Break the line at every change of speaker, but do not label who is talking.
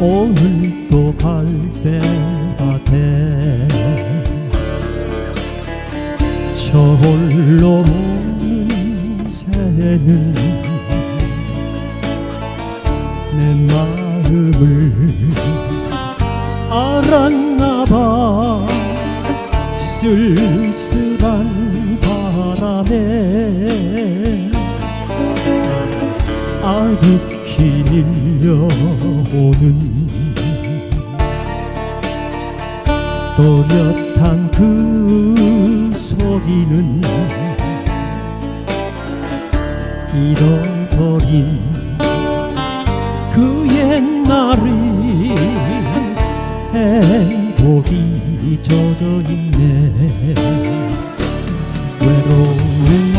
오늘 또갈 때가 돼. 저 홀로 먹는 새는 내 마음을 알았나 봐. 쓸쓸한 바람에 아득 히 밀려오는 또렷한 그 소리는 잃어버린 그 옛날이 행복이 젖어있네. 외로운